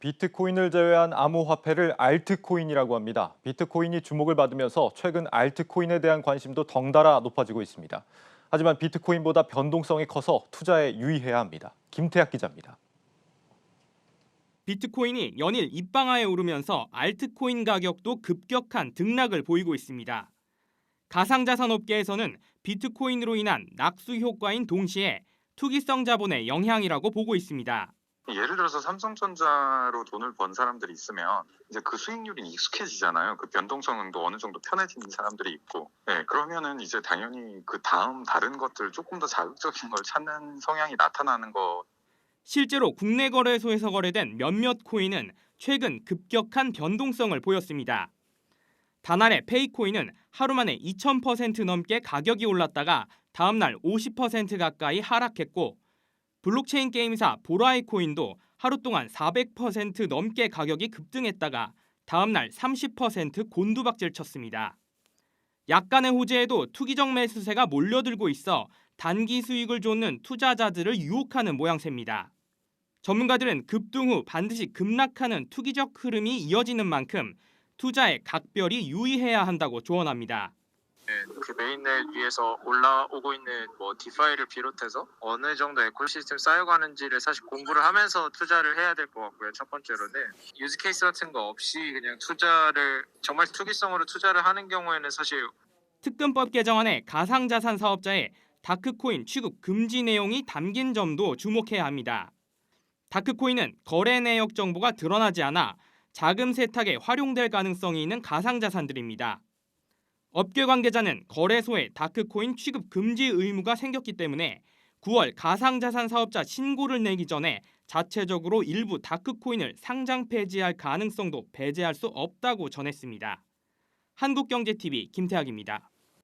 비트코인을 제외한 암호화폐를 알트코인이라고 합니다. 비트코인이 주목을 받으면서 최근 알트코인에 대한 관심도 덩달아 높아지고 있습니다. 하지만 비트코인보다 변동성이 커서 투자에 유의해야 합니다. 김태학 기자입니다. 비트코인이 연일 입방아에 오르면서 알트코인 가격도 급격한 등락을 보이고 있습니다. 가상자산 업계에서는 비트코인으로 인한 낙수 효과인 동시에 투기성 자본의 영향이라고 보고 있습니다. 예를 들어서 삼성전자로 돈을 번 사람들이 있으면 이제 그 수익률이 익숙해지잖아요. 그 변동성도 어느 정도 편해지는 사람들이 있고, 네, 그러면은 이제 당연히 그 다음 다른 것들 조금 더 자극적인 걸 찾는 성향이 나타나는 거. 실제로 국내 거래소에서 거래된 몇몇 코인은 최근 급격한 변동성을 보였습니다. 단알의 페이코인은 하루 만에 2000% 넘게 가격이 올랐다가 다음 날 50% 가까이 하락했고 블록체인 게임사 보라이 코인도 하루 동안 400% 넘게 가격이 급등했다가 다음 날 30% 곤두박질 쳤습니다. 약간의 호재에도 투기적 매수세가 몰려들고 있어 단기 수익을 쫓는 투자자들을 유혹하는 모양새입니다. 전문가들은 급등 후 반드시 급락하는 투기적 흐름이 이어지는 만큼 투자에 각별히 유의해야 한다고 조언합니다. 그 메인넷 위에서 올라오고 있는 뭐 디파이를 비롯해서 어느 정도 에코시스템 쌓여가는지를 사실 공부를 하면서 투자를 해야 될 것 같고요. 첫 번째로는 유즈 케이스 같은 거 없이 그냥 투자를 정말 투기성으로 투자를 하는 경우에는 사실 특검법 개정안에 가상자산 사업자의 다크코인 취급 금지 내용이 담긴 점도 주목해야 합니다. 다크코인은 거래 내역 정보가 드러나지 않아 자금 세탁에 활용될 가능성이 있는 가상자산들입니다. 업계 관계자는 거래소에 다크코인 취급 금지 의무가 생겼기 때문에 9월 가상자산 사업자 신고를 내기 전에 자체적으로 일부 다크코인을 상장 폐지할 가능성도 배제할 수 없다고 전했습니다. 한국경제TV 김태학입니다.